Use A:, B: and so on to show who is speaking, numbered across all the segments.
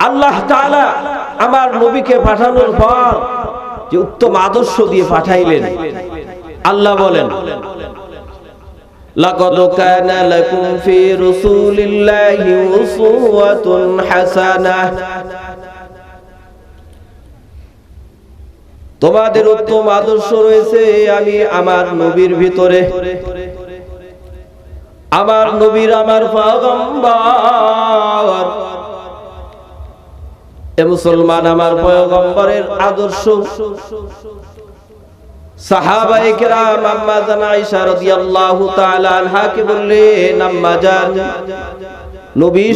A: আল্লাহ তাআলা আমার নবীকে পাঠানোর পর যে উত্তম আদর্শ দিয়ে পাঠাইলেন আল্লাহ বলেন لقد كان لكم في رسول الله أسوة حسنة তোমাদের উত্তম আদর্শ রয়েছে আমি আমার নবীর ভিতরে আমার নবীর আমার পয়গম্বর এ মুসলমান আমার পয়গম্বরের আদর্শ।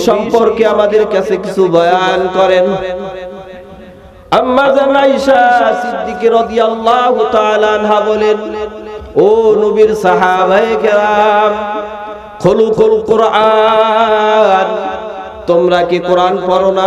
A: সম্পর্কে আমাদের কাছে কিছু বয়ান করেন। ও নবীর কোরআন, তোমরা কি কোরআন পড়ো না?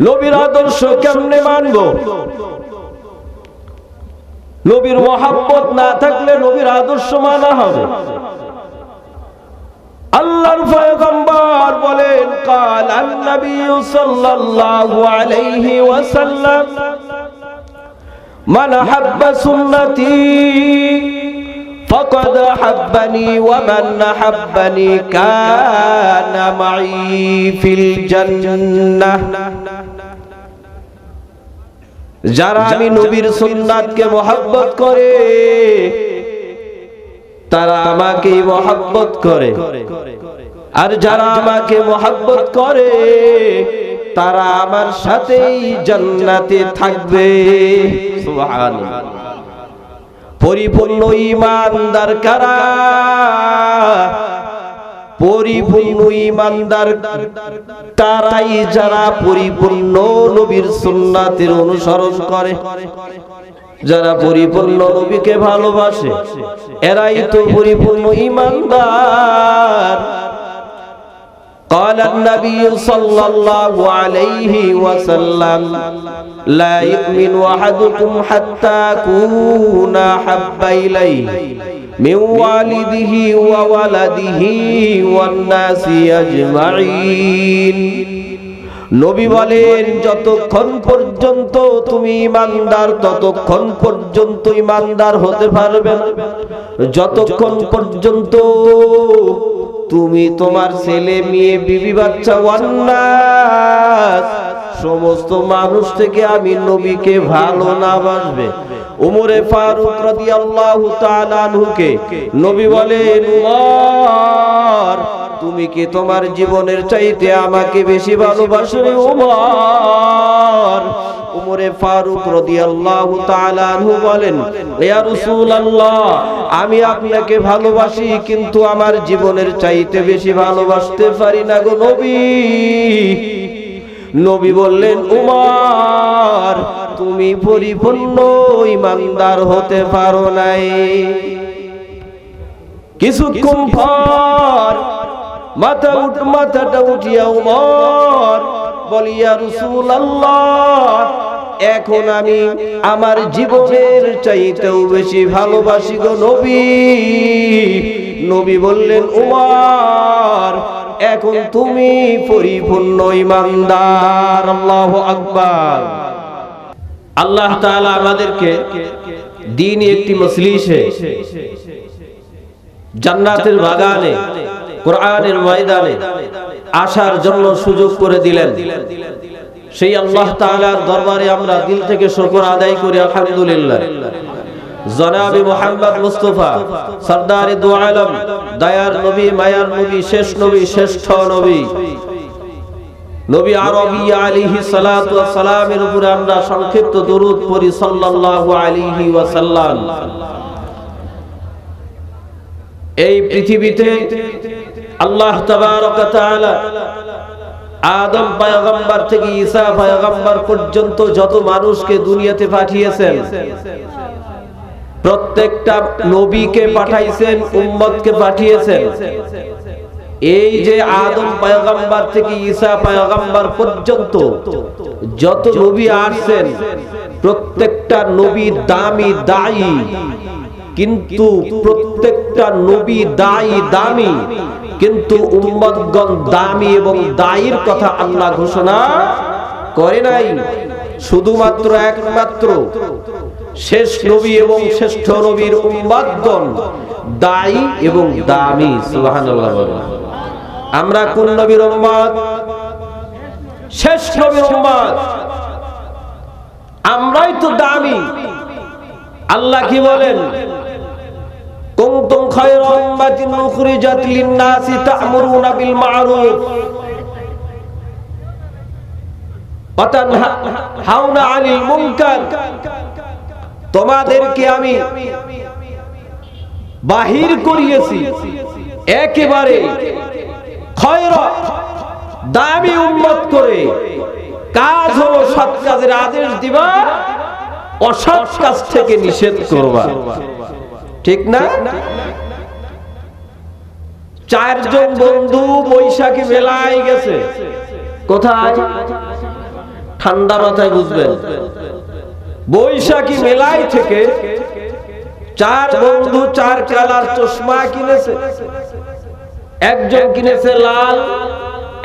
A: নবীর আদর্শ কেমনে মানব নবীর মহাব্বত না থাকলে নবীর আদর্শ মানা হবে আল্লাহর পয়গম্বর বলেন قال النبي صلى الله عليه وسلم من حب سنتي فقد حبني ومن حبني كان معي في الجنة যারা আমি নবীর সুন্নাতকে মহাব্বত করে তারা আমাকে মহাব্বত করে। আর যারা আমাকে মহাব্বত করে তারা আমার সাথেই জান্নাতে থাকবে। পরিপূর্ণ ইমানদার কারা? পরিপূর্ণ ইমানদার তারাই যারা পরিপূর্ণ নবীর সুন্নাতের অনুসরণ করে যারা পরিপূর্ণ নবীকে ভালোবাসে এরাই তো পরিপূর্ণ ইমানদার قال النبي صلى الله عليه وسلم لا يؤمن أحدكم حتى أكون أحب إليه من والده وولده والناس أجمعين নবী বলেন যতক্ষণ পর্যন্ত তুমি ইমানদার ততক্ষণ পর্যন্ত ইমানদার হতে পারবে না যতক্ষণ পর্যন্ত তুমি তোমার ছেলে, মেয়ে, বিবি, বাচ্চা ওয়ান্নাস সমস্ত মানুষ থেকে আমি নবীকে ভালো না বাসবে। উমরে ফারুক রাদিয়াল্লাহু তাআলা আনহুকে নবী বলেন, উমর, তুমি কি তোমার জীবনের চাইতে আমাকে বেশি ভালোবাসো উমর? উমরে ফারুক রাদিয়াল্লাহু তাআলা আনহু বলেন, ইয়া রাসূলুল্লাহ, আমি আপনাকে ভালোবাসি, কিন্তু আমার জীবনের চাইতে বেশি ভালোবাসতে পারি না গো নবী। নবী বললেন, উমর, তুমি পরিপূর্ণ ইমানদার হতে পারো নাই। কিছুক্ষণ পর মাথা উঠ, মাথাটা উঠিয়া উমর বলিয়া রসুল আল্লাহ এখন আমি আমার জীবনের চাইতেও বেশি ভালোবাসি গো নবী। নবী বললেন, উমর, এখন তুমি পরিপূর্ণ ইমানদার। আল্লাহ আকবার। আল্লাহ তাআলা আমাদেরকে দিন একটি মজলিসে জান্নাতের বাগানে, কোরআনের ময়দানে আসার জন্য সুযোগ করে দিলেন। সেই আল্লাহ তাআলার দরবারে আমরা দিল থেকে শুকর আদায় করি, আলহামদুলিল্লাহ। জনাবি মোহাম্মদ মুস্তফা, সরদার দু আলম, দয়ার নবী, মায়ার নবী, শেষ নবী, শ্রেষ্ঠ নবী। নবী আরবি আলিহি সালাতু সালামের উপরে আমরা সংক্ষিপ্ত দরুদ পড়ি, সাল্লাল্লাহু আলাইহি ওয়াসাল্লাম। এই পৃথিবীতে আল্লাহ তাবারক তাআলা আদম পয়গম্বর থেকে ঈসা পয়গম্বর পর্যন্ত যত মানুষকে দুনিয়াতে পাঠিয়েছেন, প্রত্যেকটা নবীকে পাঠাইছেন, উম্মতকে পাঠিয়েছেন। এই যে আদম পয়গম্বর থেকে ঈসা পয়গম্বর পর্যন্ত যত নবী আসছেন, প্রত্যেকটা নবী দামি, দায়ী। কিন্তু প্রত্যেকটা নবী দায়ী, দামি, কিন্তু উম্মতগণ দামি এবং দায়ীর কথা আল্লাহ ঘোষণা করে নাই। শুধুমাত্র একমাত্র শেষ নবী এবং শ্রেষ্ঠ নবীর উম্মতগণ দায়ী এবং দামি, সুবহানাল্লাহ আমরা কোন নবীর উম্মত? শেষ নবীর উম্মত। আমরাই তো দামি। আল্লাহ কি বলেন? কুনতুম খায়রা উম্মাতিন উখরিজাত লিন-নাসি তা'মুরুনা বিল মা'রুফ ওয়া তানহাউনা 'আনিল মুনকার। তোমাদেরকে আমি বাহির করিয়েছি। একেবারে খয়রা, দামি উম্মত করে। কাজ হলো সৎ কাজের আদেশ দিবা, অসৎ কাজ থেকে নিষেধ করবা। ঠিক না? চারজন বন্ধু বৈশাখী মেলায় গেছে। কোথায়? ঠান্ডা মাথায় বুঝবেন। বৈশাখী মেলায় থেকে চার বন্ধু চার কালার চশমা কিনেছে। একজন কিনেছে লাল,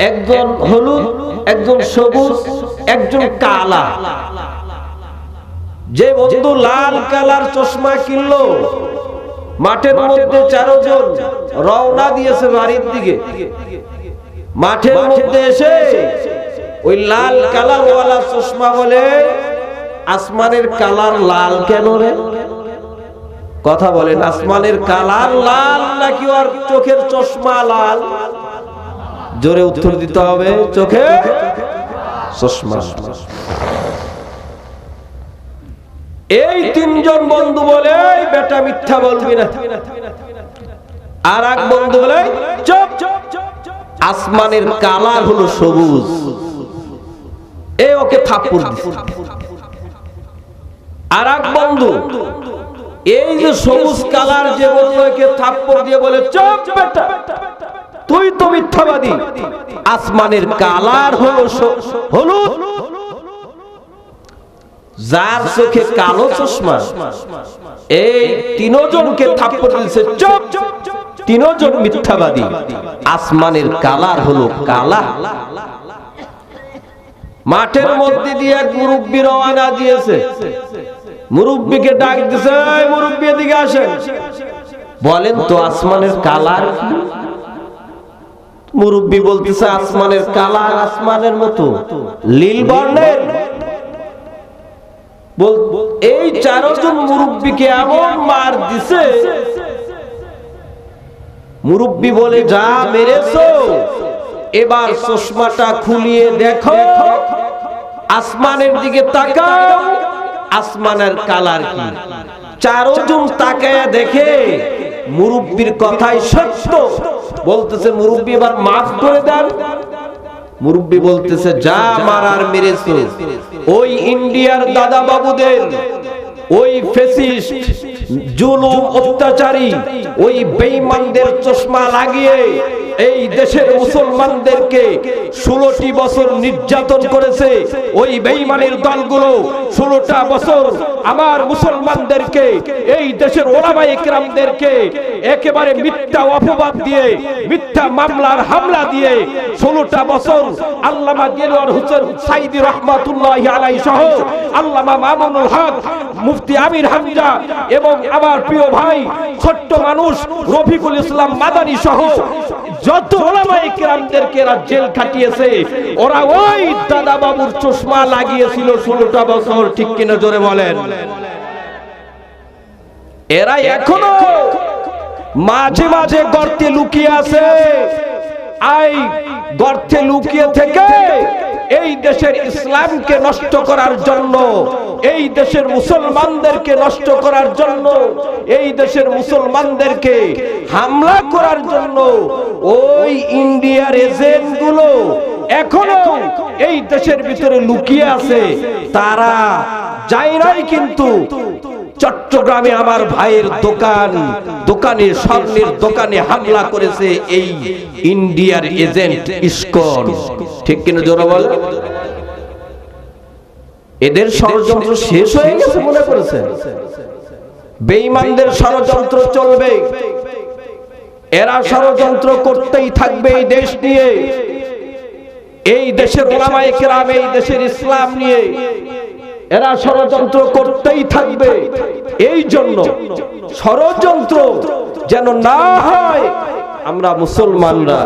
A: একজন হলুদ, একজন সবুজ, একজন কালা। যে বন্ধু লাল কালার চশমা কিনলো মাঠের মধ্যে চারো জন রওনা দিয়েছে বাড়ির দিকে। মাঠের মধ্যে এসে ওই লাল কালার ওয়ালা চশমা বলে আসমানের কালার লাল কেন রে? কথা বলেন আসমানের কালার লাল নাকি আর চোখের চশমা লাল? জোরে উত্তর দিতে হবে চোখে চশমা। এই তিনজন বন্ধু বলে বেটা মিথ্যা বলবি না। আর এক বন্ধু বলে, চুপ। আসমানের কালার হলো সবুজ। এ ওকে আর এক বন্ধু, এই যে সবুজ কালার যে বন্ধু একে দিয়ে বলে, চুপ বেটা, তুই তো মিথ্যাবাদী। আসমানের কালার হলো হলুদ। যার চোখে কালো চশমা, এই তিনজনকে থাপ্পড় দিয়েছে চুপ, তিনজন মিথ্যাবাদী। আসমানের কালার হলো কালা। মাঠের মধ্যে দিয়ে এক মুরব্বী রওনা দিয়েছে। মুরব্বীকে ডাক দিছে, এই মুরব্বী, এদিকে আসেন। বলেন তো, আসমানের কালার মুরব্বী বলতেছে, আসমানের কালার আসমানের মতো। লীল বর্ণের এই চারজন মুরব্বীকে এমন মার দিছে। মুরব্বী বলে, যা এবার চশমাটা খুলিয়ে দেখো। আসমানের দিকে তাকাও, আসমানের কালার কি? চারজন তাকায় দেখে, মুরব্বীর কথাই সত্য। বলতেছে, মুরব্বী, এবার মাফ করে দেন। মুরব্বী বলতেছে, যা মারার মেরেছে, ওই ইন্ডিয়ার দাদা বাবুদের ওই ফেসিস্ট, জুলুম অত্যাচারী, ওই বেঈমানদের চশমা লাগিয়ে এই দেশের মুসলমানদেরকে ষোলোটি বছর নির্যাতন করেছে ওই বেঈমানের দলগুলো। ষোলোটা বছর আমার মুসলমানদেরকে, এই দেশের ওলামাই একরামদেরকে একেবারে মিথ্যা অপবাদ দিয়ে, মিথ্যা মামলার হামলা দিয়ে ষোলোটা বছর আল্লামা গেরুয়ার হোসেন সাইদি রহমাতুল্লাহ আলাই সহ আল্লামা মামুনুল হক, মুফতি আমির হামজা এবং আমার প্রিয় ভাই ছোট্ট মানুষ রফিকুল ইসলাম মাদানী সহ যত ওলামাই এরা জেল খাটিয়েছে, ওরা ওই দাদা বাবুর চশমা লাগিয়েছিল ষোলোটা বছর, ঠিক কিনা জোরে বলেন? এরা এখনও মাঝে মাঝে গর্তে লুকিয়ে আছে। আই, গর্তে লুকিয়ে থেকে এই দেশের ইসলামকে নষ্ট করার জন্য, এই দেশের মুসলমানদেরকে নষ্ট করার জন্য, এই দেশের মুসলমানদেরকে হামলা করার জন্য, ওই ইন্ডিয়ার এজেন্টগুলো এখনও এই দেশের ভিতরে লুকিয়ে আছে। তারা যায় নাই কিন্তু চট্টগ্রামে আমার ভাইয়ের দোকান দোকানে স্বর্ণের দোকানে হামলা করেছে এই ইন্ডিয়ার এজেন্ট ইসকন। ঠিক কিনা জোরা বল? এদের ষড়যন্ত্র শেষ হয়ে গেছে মনে করেছেন? বেঈমানদের ষড়যন্ত্র চলবে। এরা ষড়যন্ত্র করতেই থাকবে এই দেশ নিয়ে। এই দেশের ওলামায়ে কেরাম, এই দেশের ইসলাম নিয়ে। এরা ষড়যন্ত্র করতেই থাকবে। এই জন্য ষড়যন্ত্র যেন না হয় আমরা মুসলমানরা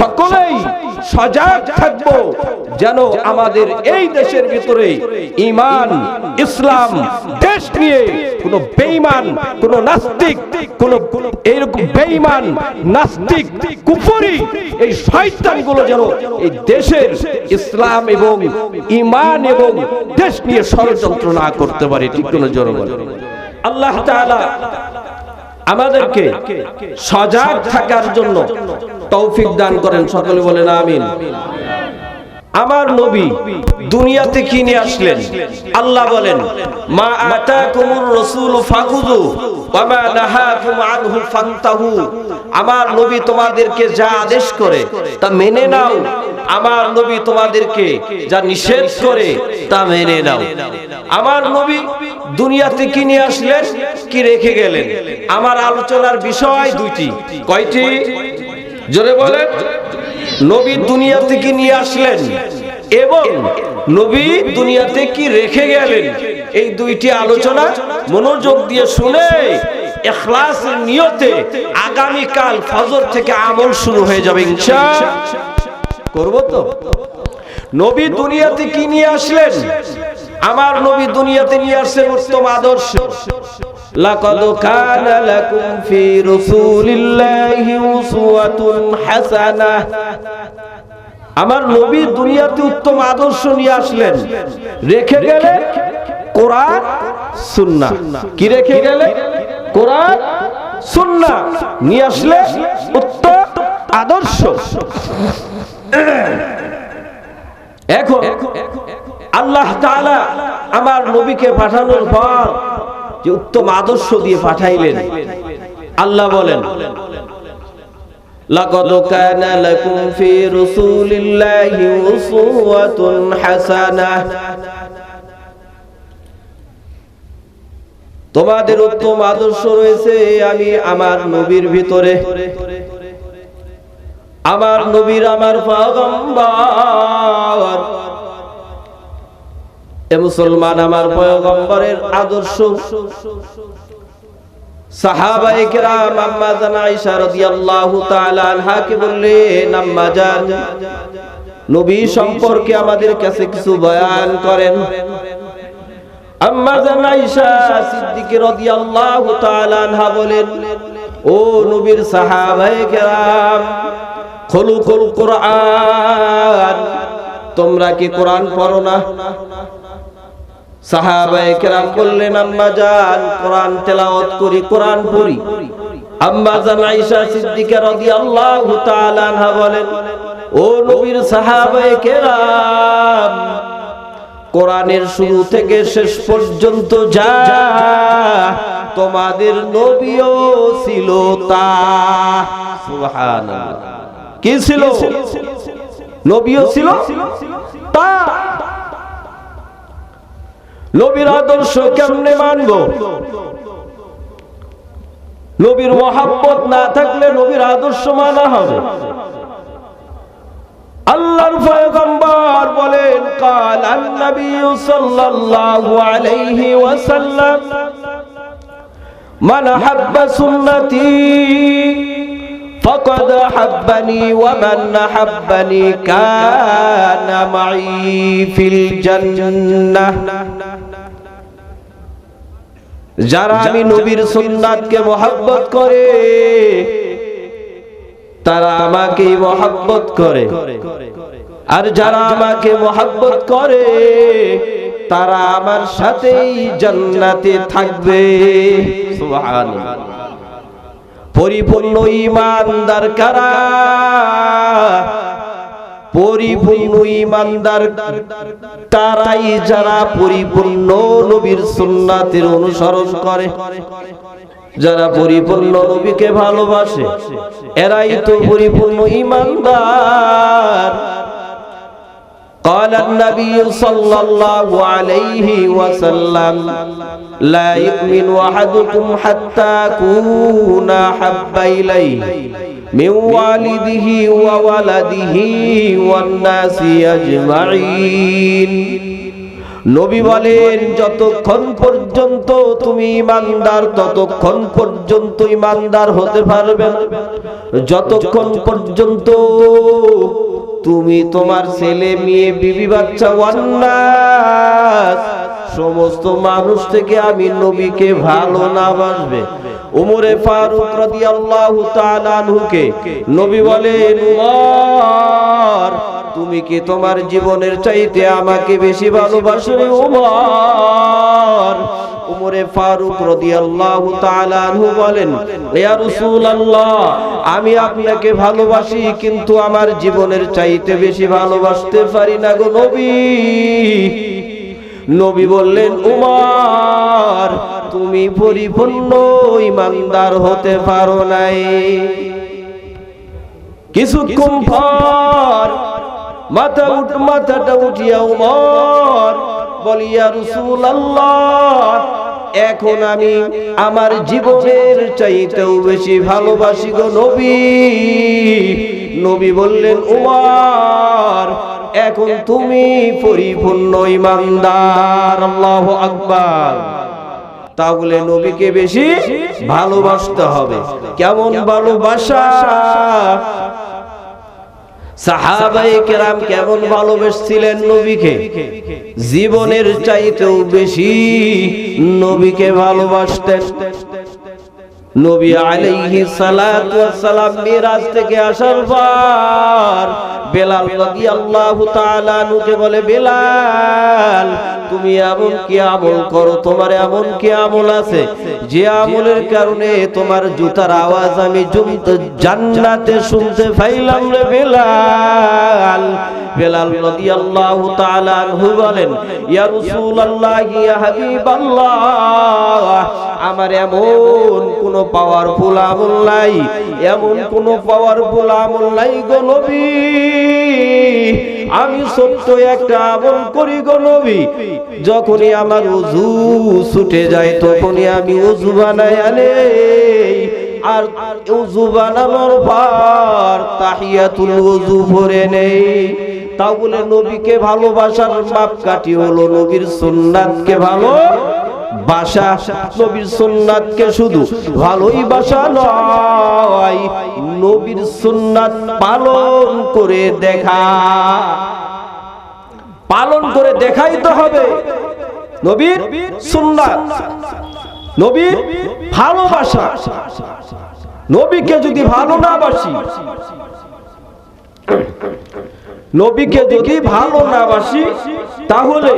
A: সকলেই সজাগ থাকব যেন আমাদের এই দেশের ভিতরে ইমান ইসলাম, দেশ নিয়ে কোন বেঈমান, কোন নাস্তিক, কোন এইরকম বেঈমান, নাস্তিক, কুফরি এই শয়তানগুলো যেন এই দেশের ইসলাম এবং ইমান এবং দেশ নিয়ে ষড়যন্ত্র না করতে পারে। ঠিক কোন বলে আল্লাহ তাআলা আমাদেরকে সজাগ থাকার জন্য তৌফিক দান করেন। সকলে বলেন আমিন। আমার নবী দুনিয়াতে কি নিয়ে আসলেন? আল্লাহ বলেন, মা আতাকুমুর রাসূল ফাখুযু ওয়া মা নাহাকুম আনহু ফান্তাহু। আমার নবী তোমাদেরকে যা আদেশ করে, তা মেনে নাও। আমার নবী তোমাদেরকে যা নিষেধ করে, তা মেনে নাও। আমার নবী দুনিয়াতে কি নিয়ে আসলেন? কি রেখে গেলেন? আমার আলোচনার বিষয় দুইটি। কয়টি? জোরে বলেন। নবী দুনিয়াতে কি নিয়ে আসলেন? এবং নবী দুনিয়াতে কি রেখে গেলেন? এই দুইটি আলোচনা মনোযোগ দিয়ে শুনে এখলাসের নিয়তে আগামী কাল ফজর থেকে আমল শুরু হয়ে যাবে ইনশা। করব তো? নবী দুনিয়াতে কি নিয়ে আসলেন? আমার নবী দুনিয়াতে নিয়ে আসছেন উত্তম আদর্শ। লাকাদ কানা লাকুম ফি রাসূলিল্লাহি উসওয়াতুন হাসানাহ আমার নবী দুনিয়াতে উত্তম আদর্শ নিয়ে আসলেন। রেখে গেলেন কোরআন, সুন্নাহ। কি রেখে গেলেন কোরআন, সুন্নাহ। নিয়ে আসলে উত্তম আদর্শ। এখন আল্লাহ তাআলা আমার নবীকে পাঠানোর পর যে উত্তম আদর্শ দিয়ে পাঠাইলেন, আল্লাহ বলেন, লাকাদ কানা লাকুম ফি রাসূলিল্লাহি উসওয়াতুন হাসানাহ তোমাদের উত্তম আদর্শ রয়েছে আমি আমার নবীর ভিতরে। আমার নবীর আমার পয়গম্বর এ মুসলমান আমার পয়গম্বরের আদর্শ। সাহাবায়ে কেরাম আম্মা জান আয়েশা রাদিয়াল্লাহু তাআলা আনহাকে বললেন, আম্মা জান, নবী সম্পর্কে আমাদের কাছে কিছু বয়ান করেন। আম্মা জান আয়েশা সিদ্দিকা রাদিয়াল্লাহু তাআলা আনহা বলেন, ও নবীর সাহাবায়ে কেরাম, খুলুকুল কোরআন, তোমরা কি কোরআন পড়ো না? সাহাবায়ে কেরাম বললেন আম্মা জান কোরআন তেলাওয়াত করি কোরআন পড়ি। আম্মা জান আয়েশা সিদ্দিকা রাদিয়াল্লাহু তাআলা আনহা বলেন ও নবীর সাহাবায়ে কেরাম কোরআনের শুরু থেকে শেষ পর্যন্ত যা তোমাদের নবীও ছিল তা। সুবহানাল্লাহ। কি ছিল? নবীও ছিল? তা। নবীর আদর্শ কেমনে মানব নবীর মহাব্বত না থাকলে নবীর আদর্শ মানা হবে আল্লাহর পয়গম্বর বলেন قال النبي صلى الله عليه وسلم من حب سنتي فقد حبني ومن حبني كان معي في الجنة যারা আমি নবীর সুন্নাতকে মহাব্বত করে তারা আমাকে মহাব্বত করে। আর যারা আমাকে মহাব্বত করে তারা আমার সাথেই জান্নাতে থাকবে। সুবহানাল্লাহ। পরিপূর্ণ ইমানদার কারা? পরিপূর্ণ ইমানদার তারাই যারা পরিপূর্ণ নবীর সুন্নাতের অনুসরণ করে যারা পরিপূর্ণ নবীকে ভালোবাসে এরাই তো পরিপূর্ণ ইমানদার قال النبي صلى الله عليه وسلم لا يؤمن أحدكم حتى أكون أحب إليه من والده وولده والناس أجمعين নবী বলেন যতক্ষণ পর্যন্ত তুমি ইমানদার ততক্ষণ পর্যন্ত ইমানদার হতে পারবে না যতক্ষণ পর্যন্ত তুমি তোমার ছেলে মেয়ে বিবি বাচ্চা ওয়ান্নাস সমস্ত মানুষ থেকে আমি নবীকে ভালো না বাসবে। উমরে ফারুক রাদিয়াল্লাহু তাআলা আনহুকে নবী বলেন তুমি কি তোমার জীবনের চাইতে আমাকে বেশি ভালোবাসবে উমর? উমরে ফারুক রাদিয়াল্লাহু তাআলা আনহু বলেন, ইয়া রাসূলুল্লাহ, আমি আপনাকে ভালোবাসি, কিন্তু আমার জীবনের চাইতে বেশি ভালোবাসতে পারি না গো নবী। নবী বললেন উমার তুমি পরিপূর্ণ ইমানদার হতে পারো নাই। কিছুক্ষণ পর মাথা উঠ মাথাটা উঠিয়া উমর বলিয়া রসুল আল্লাহ এখন আমি আমার জীবনের চাইতেও বেশি ভালোবাসি গো নবী। নবী বললেন উমর এখন তুমি পরিপূর্ণ ইমানদার, আল্লাহু আকবার। তাহলে নবীকে বেশি ভালোবাসতে হবে। কেমন ভালোবাসা? কেমন ভালোবেসছিলেন নবীকে? জীবনের চাইতেও বেশি নবীকে ভালোবাসতেন। নবী আলাইহি ওয়াসসালাম মিরাজ থেকে আসার পর বেলাল রাদিয়াল্লাহু তাআলা নুকে বলে, বেলাল, তুমি এমন কি আমল করো? তোমার এমন কি আমল আছে? যে আমলের কারণে তোমার জুতার আওয়াজ আমি জান্নাতে শুনতে পাইলাম রে বেলাল। বেলাল রাদিয়াল্লাহু তাআলা আনহু বলেন, ইয়া আমার এমন কোন পাওয়ারফুল আমল নাই, এমন কোন পাওয়ারফুল আমল নাই গো নবী। আমি সত্য একটা আমল করি গো যখনই আমার উজু ছুটে যায়, তখনই আমি ওযু বানাই আনে। আর ওযু বানানোর পর তাহিয়াতুল উজু পড়ে নেই। তাও বলে, নবীকে ভালোবাসার মাপকাঠি হলো নবীর সুন্নাতকে ভালো বাসা। নবীর সুন্নাতকে শুধু ভালোই বাসা নয়, নবীর সুন্নাত পালন করে দেখা। পালন করে দেখাই তো হবে নবীর সুন্নাত। নবীর ভালোবাসা। নবীকে যদি ভালো না বাসি নবীকে যদি ভালো না বাসি, তাহলে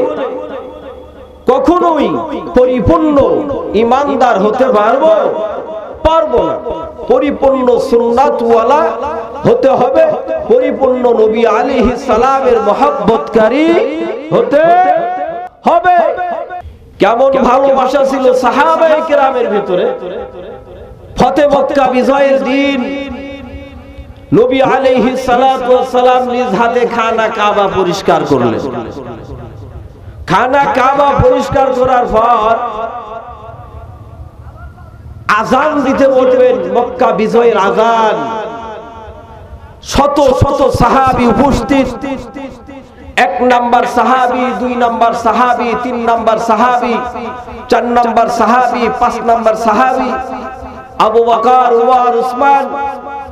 A: কখনোই পরিপূর্ণ ইমানদার হতে পারব পারব না। পরিপূর্ণ সুন্নাতওয়ালা হতে হবে, পরিপূর্ণ নবী আলাইহিস সালামের মহব্বতকারী হতে হবে। কেমন ভালোবাসা ছিল সাহাবায়ে কেরামের ভিতরে? ফতে মক্কা বিজয়ের দিন নবী আলাইহিস সালাতু সালাম নিজ হাতে খানা কাবা পরিষ্কার করলেন। খানা কাবা পরিষ্কার করার পর আজান দিতে বলবেন, মক্কা বিজয়ের আজান শত শত সাহাবি উপস্থিত। এক নাম্বার সাহাবি, দুই নাম্বার সাহাবি, তিন নাম্বার সাহাবি, চার নাম্বার সাহাবি, পাঁচ নাম্বার সাহাবি, Abu Bakr, Umar, Usman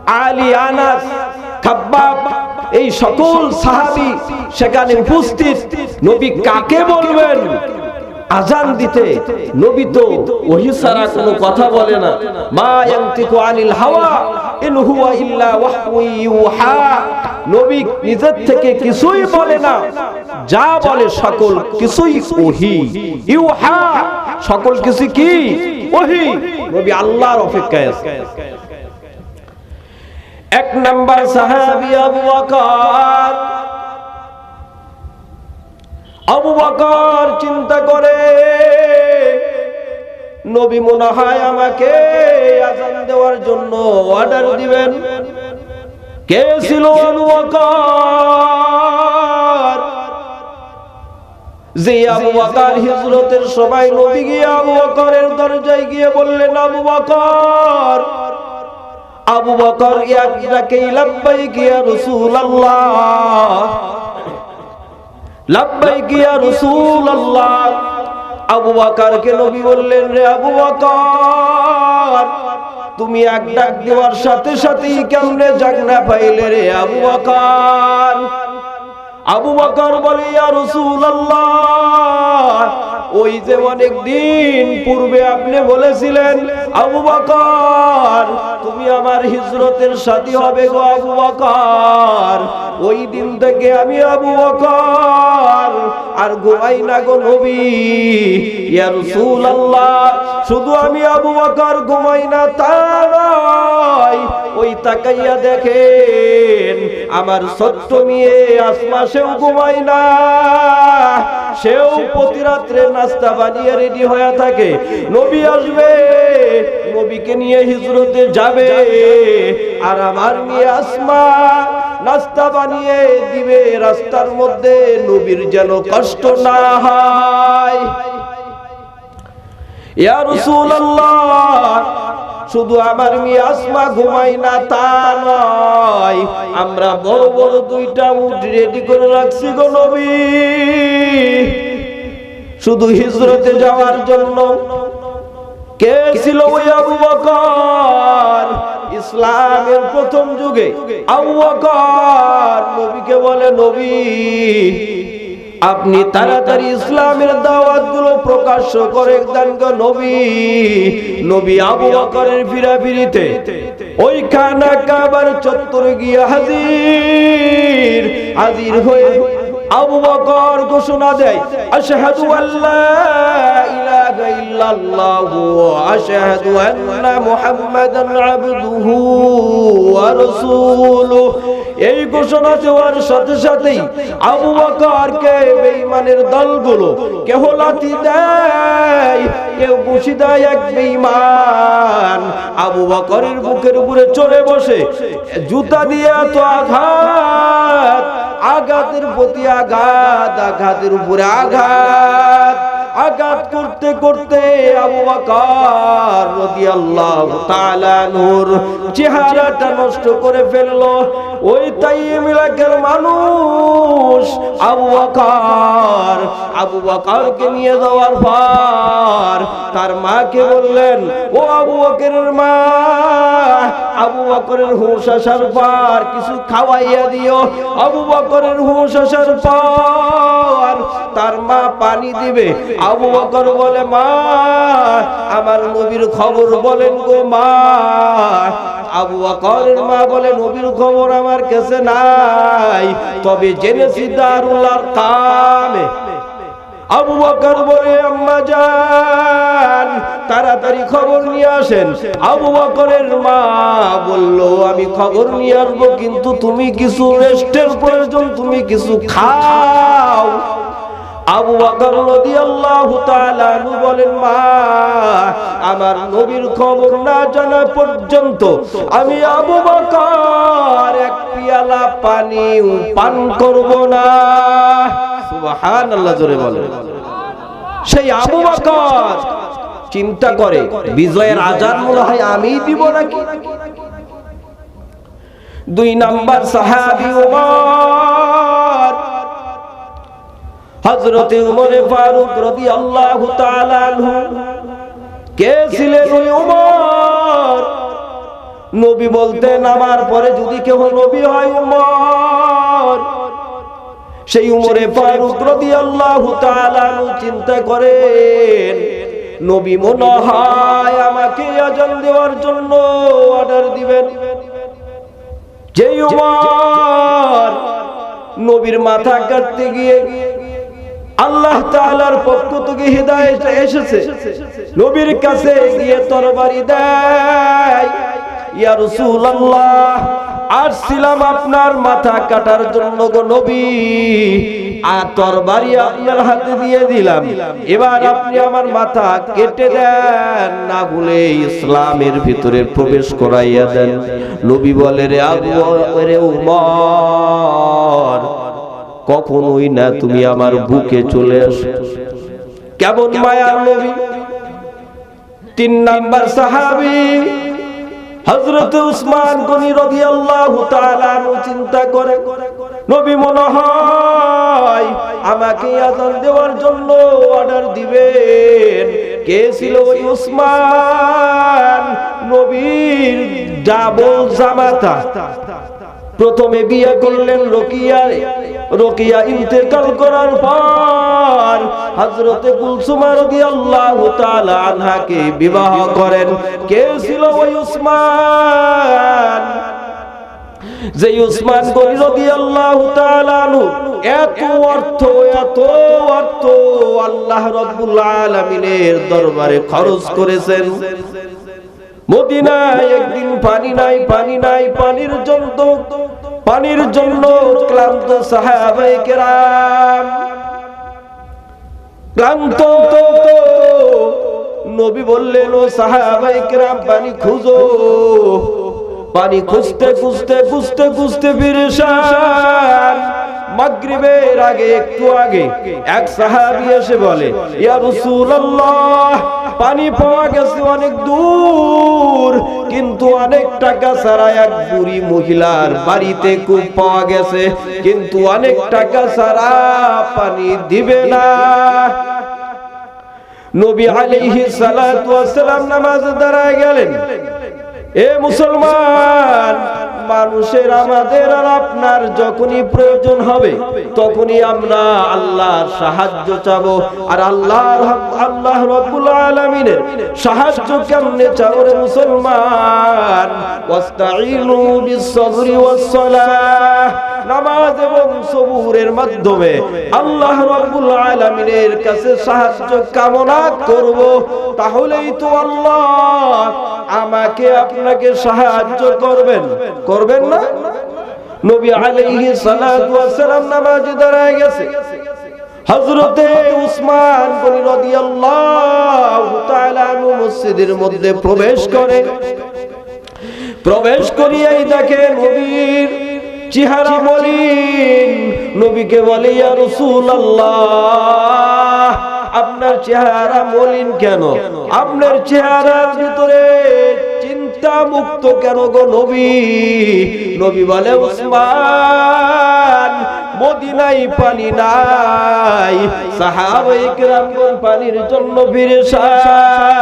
A: Ali Anas, Khabbab, এই সকল সাহাবি সেখানে উপস্থিত। নবী কাকে বলবেন? আজান দিতে। নবী তো ওহি সারা কোনো কথা বলে না। মা ইয়ান্তিকু আনিল হাওয়া, ইন হুয়া ইল্লা ওয়াহয়ু ইউহা। নবী নিজের থেকে কিছুই বলে না। যা বলে সকল কিছুই ওহি। ইউহা, সকল কিছু কি? ওহি। নবী আল্লাহর অপেক্ষায় আছে এক নাম্বার সাহাবী আবু বকর। আবু বকর চিন্তা করে, নবী মনে হয় আমাকে আজান দেওয়ার জন্য অর্ডার দিবেন। কে ছিল আবু বকর? যে আবু বকর হিজরতের সময় নবী গিয়ে আবু বকরের দরজায় গিয়ে বললেন, আবু বকর আবু বকর ডাকে লাব্বাইক ইয়া রাসূলুল্লাহ। লাব্বাইক আবু বকরকে নবী বললেন, রে আবু বকর, তুমি এক ডাক দেওয়ার সাথে সাথেই কেমনে জাগনা পাইলে রে আবু বকর? আবু বকর বলে, ইয়া রাসূলুল্লাহ, ওই যে অনেক দিন পূর্বে আপনি বলেছিলেন আবু বকর, তুমি আমার হিজরতের সাথী হবে গো আবু বকর। ওই দিন থেকে আমি আবু বকর। আর ঘুমাই না গো নবী, ইয়া রাসূলুল্লাহ, শুধু আমি আবু বকর ঘুমাই না, তা নয়। ওই তাকাইয়া দেখেন, আমার ছোট্ট মেয়ে আসমা সেও ঘুমায় না। সেও প্রতি রাত্রে নাস্তা বানিয়ে রেডি হয়ে থাকে। নবী আসবে, নবীকে নিয়ে হিজরতে যাবে। আর আমার মেয়ে আসমা নাস্তা বানিয়ে দিবে, রাস্তার মধ্যে নবীর যেন কষ্ট না হয়। ইয়া রাসূলুল্লাহ শুধু আমার মেয়ে আসমা ঘুমাই না, তা নয়। আমরা বড় বড় দুইটা উট রেডি করে রাখছি গো নবী। শুধু হিজরতে যাওয়ার জন্য। কে ছিল ওই আবু বকর? ইসলামের প্রথম যুগে আবু বকর। নবীকে বলে, নবী আপনি তাড়াতাড়ি ইসলামের দাওয়াতগুলো প্রকাশ্য করে দেন গো নবী। নবী আবু বকরের ফিরাফিরিতে ওই খানা কাবার চত্বরে গিয়ে হাজির। হাজির হয়ে আবু বকর ঘোষণা দেয়, আশহাদু আল্লা ইলাহা ইল্লাল্লাহ ওয়া আশহাদু আন্না মুহাম্মাদান আবদুহু ওয়া রাসূলুহু। এই ঘোষণা দেওয়ার সাথে সাথেই আবু বকরকে বেঈমানের দলগুলো কেহ লাথি দেয় কেউ বসি দেয় এক বেঈমান। আবু বকরের বুকের উপরে চড়ে বসে, জুতা দিয়ে এত আঘাত, আঘাতের প্রতি আঘাত, আঘাতের উপরে আঘাত। আঘাত করতে করতে আবু বকর রাদিয়াল্লাহু তাআলা নূর চেহারাটা নষ্ট করে ফেলল। ওই তাইয়িম এলাকার মানুষ আবু বকর, আবু বকরকে নিয়ে যাওয়ার পর তার মাকে বললেন, ও আবু বকরের মা, আবু বকরের হুঁশ আসার পর কিছু খাওয়াইয়া দিও। আবু বকরের হুঁশ আসার পর তার মা পানি দিবে। আবু বকর বলে, মা, আমার নবীর খবর বলেন গো মা। আবু বকরের মা বলে, নবীর খবর আমার কাছে নাই। তবে জেনেছি দারুল্লাহর কামে আবু বকর বলে, আম্মা যান তাড়াতাড়ি খবর নিয়ে আসেন। আবু বকরের মা বলল, আমি খবর নিয়ে আসব, কিন্তু তুমি কিছু রেস্টের প্রয়োজন, তুমি কিছু খাও। আবু বকর রাদিয়াল্লাহু তাআলা বলেন, মা, আমার নবীর খবর না জানা পর্যন্ত আমি আবু বকর এক পিয়ালা পানি পান করব না। সুবহানাল্লাহ জোরে বলেন। সেই আবু বকর চিন্তা করে, বিজয়ের আজান মনে হয় আমি দিব নাকি? দুই নাম্বার সাহাবী ওমর হযরতে উমরে ফারুক তাআলা আনহু। কে ছিলেন ওই উমর। নবী বলতেন, আমার পরে যদি কেউ নবী হয়, উমর। সেই উমরে ফারুক তাআলা আনহু চিন্তা করেন, নবী মনে হয় আমাকে আজান দেওয়ার জন্য অর্ডার দিবেন। যেই উমর নবীর মাথা কাটতে গিয়ে গিয়ে আল্লাহ তাআলার পক্ষ থেকে হিদায়াত এসেছে। নবীর কাছে গিয়ে তরবারি দেয় ইয়া রাসূলুল্লাহ আসছিলাম আপনার মাথা কাটার জন্য গো নবী, আর তরবারি আপনার হাতে দিয়ে দিলাম। এবার আপনি আমার মাথা কেটে দেন, না ভুলে ইসলামের ভিতরে প্রবেশ করাইয়া দেন। নবী বলে, রে আবু, রে উমর কখনোই না তুমি আমার বুকে চলে আসো। কেমন মায়ার নবী? তিন নাম্বার সাহাবি, হযরত উসমান গনি তাআলা আনহু চিন্তা করে, নবী মনে হয় আমাকে আযান দেওয়ার জন্য অর্ডার দিবেন। কে ছিল ওই উসমান? নবীর ডাবল জামাতা। প্রথমে বিয়ে করলেন রকিয়ারে রকিয়া ইন্তেকাল করার পর হযরতে কুলসুমা রাদিয়াল্লাহু তাআলা আনহাকে বিবাহ করেন। কে ছিল ওই উসমান? যে উসমান গনি রাদিয়াল্লাহু তাআলা আনহু। এত অর্থ এত অর্থ আল্লাহ রাব্বুল আলামিনের দরবারে খরচ করেছেন। মদিনায় একদিন পানি নাই পানি নাই, পানির জন্য পানির জন্য ক্লান্ত সাহাবাই কেরাম। ক্লান্ত, নবী বললেন, ও সাহাবাই কেরাম, পানি খুঁজো। পানি খুঁজতে খুঁজতে খুঁজতে খুঁজতে ফিরেশান মাগরিবের আগে, একটু আগে এক সাহাবী এসে বলে, ইয়া রাসূলুল্লাহ, পানি পাওয়া গেছে অনেক দূর, কিন্তু অনেক টাকা ছাড়া এক বুড়ি মহিলার বাড়িতে কূপ পাওয়া গেছে, কিন্তু অনেক টাকা ছাড়া পানি দিবে না। নবী আলাইহিস সালাতু ওয়াস সালাম নামাজে দাঁড়ায় গেলেন। এ মুসলমান মানুষের আমাদের আর আপনার যখনই প্রয়োজন হবে, তখনই আমরা আল্লাহর সাহায্য চাবো। আর আল্লাহ আল্লাহ রব্বুল আলামিনের সাহায্য কেমনে চাও রে মুসলমান? নামাজ এবং সবুরের মাধ্যমে আল্লাহ রাব্বুল আলামিনের কাছে সাহায্য কামনা করব। তাহলেই তো আল্লাহ আমাকে আপনাকে সাহায্য করবেন। করবেন না? নবী সালাতু নামাজে দাঁড়ায় গেছে। হযরতে উসমান গনি রাদিয়াল্লাহু তাআলা মসজিদের মধ্যে প্রবেশ করে। প্রবেশ করিয়াই দেখেন নবীর চেহারা মলিন নবীকে বলে, ইয়া আপনার চেহারা মলিন কেন? আপনার চেহারার ভিতরে চিন্তা মুক্ত কেন গো নবী? নবী বলে পানি নাই পানির জন্য ফিরেশান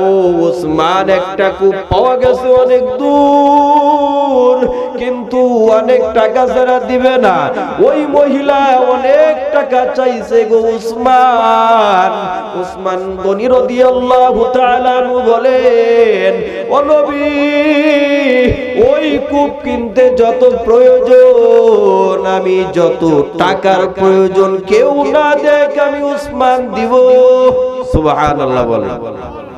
A: ও উসমান একটা কূপ পাওয়া গেছে অনেক দূর। কিন্তু অনেক টাকা ছাড়া দিবে না। ওই মহিলা অনেক টাকা চাইছে গো উসমান। উসমান গনি রাদিয়াল্লাহু তাআলা বলেন, ও ওই কূপ কিনতে যত প্রয়োজন, আমি যত টাকার প্রয়োজন কেউ না দেখ, আমি উসমান দিব। সুবহানাল্লাহ বলেন।